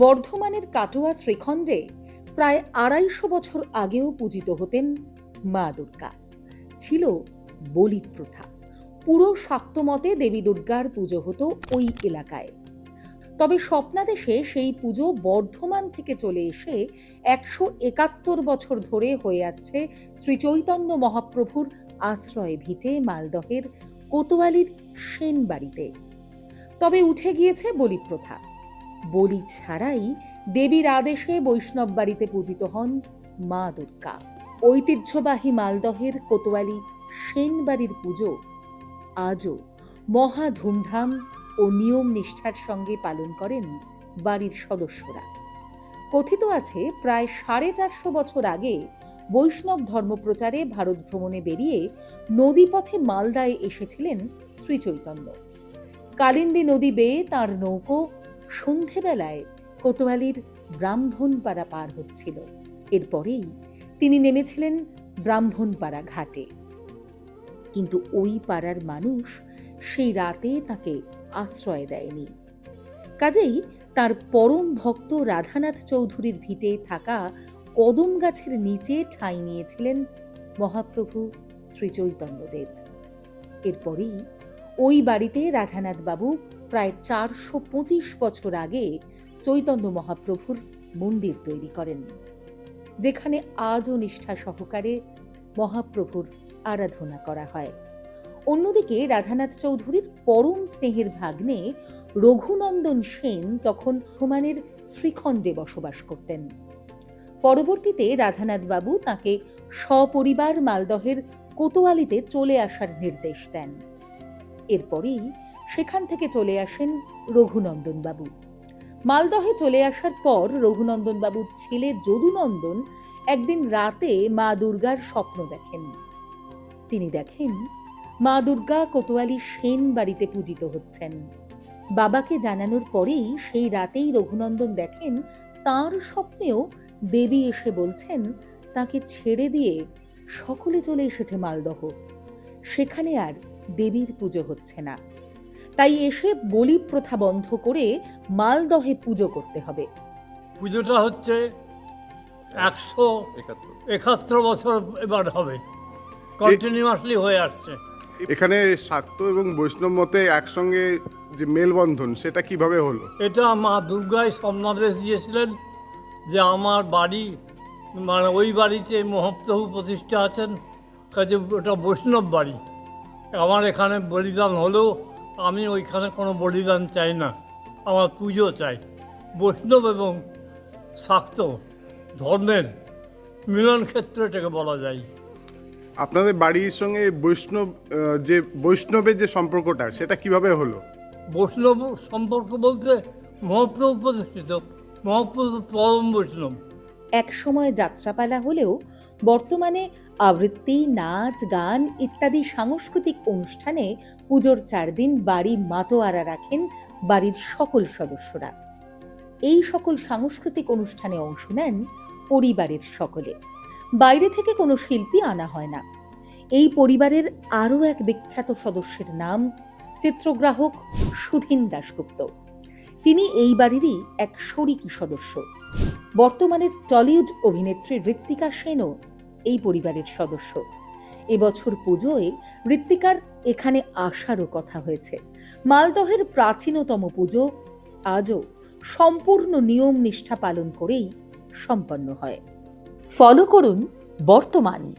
বর্ধমানের কাটোয়া শ্রীখণ্ডে প্রায় আড়াইশো বছর আগেও পূজিত হতেন মা দুর্গা। ছিল বলি প্রথা। পুরো শাক্তমতে দেবী দুর্গার পুজো হতো ওই এলাকায়। তবে স্বপ্নাদেশে সেই পুজো বর্ধমান থেকে চলে এসে একশো একাত্তর বছর ধরে হয়ে আসছে শ্রী চৈতন্য মহাপ্রভুর আশ্রয় ভিটে মালদহের কোতোয়ালির সেন বাড়িতে তবে উঠে গিয়েছে বলি প্রথা। বলি ছাড়াই দেবীর আদেশে বৈষ্ণব বাড়িতে পূজিত হন মা দুর্গা। ঐতিহ্যবাহী মালদহের কোতোয়ালি সেন বাড়ির পুজো আজও মহা ধুমধাম ও নিয়ম নিষ্ঠার সঙ্গে পালন করেন বাড়ির সদস্যরা। কথিত আছে, প্রায় সাড়ে চারশো বছর আগে বৈষ্ণব ধর্মপ্রচারে ভারত ভ্রমণে বেরিয়ে নদীপথে মালদায় এসেছিলেন শ্রীচৈতন্য। কালিন্দী নদী বেয়ে তাঁর নৌকো সন্ধেবেলায় কোতোয়ালির ব্রাহ্মণপাড়া পার হচ্ছিল। এরপরেই তিনি নেমেছিলেন ব্রাহ্মণপাড়া ঘাটে। কিন্তু ওই পাড়ার মানুষ সেই রাতে তাকে আশ্রয় দেয়নি। কাজেই তার পরম ভক্ত রাধানাথ চৌধুরীর ভিটে থাকা কদম গাছের নিচে ঠাঁই নিয়েছিলেন মহাপ্রভু শ্রীচৈতন্যদেব। এরপরেই ওই বাড়িতে রাধানাথ বাবু প্রায় চারশো পঁচিশ বছর আগে চৈতন্য মহাপ্রভুর মন্দির তৈরি করেন, যেখানে আজও নিষ্ঠা সহকারে মহাপ্রভুর আরাধনা করা হয়। অন্যদিকে রাধানাথ চৌধুরীর পরম স্নেহের ভাগ্নে রঘুনন্দন সেন তখন হুমানের শ্রীখণ্ডে বসবাস করতেন। পরবর্তীতে রাধানাথ বাবু তাকে সপরিবার মালদহের কোতোয়ালিতে চলে আসার নির্দেশ দেন। এরপরেই সেখান থেকে চলে আসেন রঘুনন্দন বাবু মালদহে চলে আসার পর রঘুনন্দন বাবুর ছেলে যদুনন্দন একদিন রাতে মা দুর্গার স্বপ্ন দেখেন। তিনি দেখেন, মা দুর্গা কোতোয়ালি সেন বাড়িতে পূজিত হচ্ছেন। বাবাকে জানানোর পরেই সেই রাতেই রঘুনন্দন দেখেন, তার স্বপ্নেও দেবী এসে বলছেন, তাকে ছেড়ে দিয়ে সকলে চলে এসেছে মালদহ। সেখানে আর দেবীর পুজো হচ্ছে না। তাই এসে বলি প্রথা বন্ধ করে মালদহে পুজো করতে হবে। পুজোটা হচ্ছে একশো একাত্তর। একাত্তর বছর এবার হবে। কন্টিনিউয়াসলি হয়ে আসছে। এখানে শাক্ত এবং বৈষ্ণব মতে একসঙ্গে যে মেলবন্ধন সেটা কীভাবে হলো? এটা মা দুর্গায় স্বপ্নাদেশ দিয়েছিলেন যে আমার বাড়ি মানে ওই বাড়িতে মহাপ্রভু প্রতিষ্ঠা আছেন। কাজে ওটা বৈষ্ণব বাড়ি। আমার এখানে বলিদান হলেও আমি ওইখানে কোনো বলিদান চাই না। আমার পুজো চাই। বৈষ্ণব এবং শাক্ত ধর্মের মিলন ক্ষেত্র এটাকে বলা যায়। আপনাদের বাড়ির সঙ্গে বৈষ্ণব যে বৈষ্ণবের যে সম্পর্কটা সেটা কীভাবে হলো? বৈষ্ণব সম্পর্ক বলতে মহাপ্রভু প্রতিষ্ঠিত মহাপ্রভু পরম বৈষ্ণব। এক সময় যাত্রাপালা হলেও বর্তমানে আবৃত্তি, নাচ, গান ইত্যাদি সাংস্কৃতিক অনুষ্ঠানে পুজোর চার দিন বাড়ি মাতোয়ারা রাখেন বাড়ির সকল সদস্যরা। এই সকল সাংস্কৃতিক অনুষ্ঠানে অংশ নেন পরিবারের সকলে। বাইরে থেকে কোনো শিল্পী আনা হয় না। এই পরিবারের আরও এক বিখ্যাত সদস্যের নাম চিত্রগ্রাহক সুধীন দাশগুপ্ত। তিনি এই বাড়িরই এক শরিকি সদস্য। বর্তমানের টলিউড অভিনেত্রী ঋত্বিকা সেনও এই পরিবারের সদস্য। এবছর পুজোয় মৃত্তিকার এখানে আসারও কথা হয়েছে। মালদহের প্রাচীনতম পুজো আজও সম্পূর্ণ নিয়ম নিষ্ঠা পালন করেই সম্পন্ন হয়। ফলো করুন বর্তমান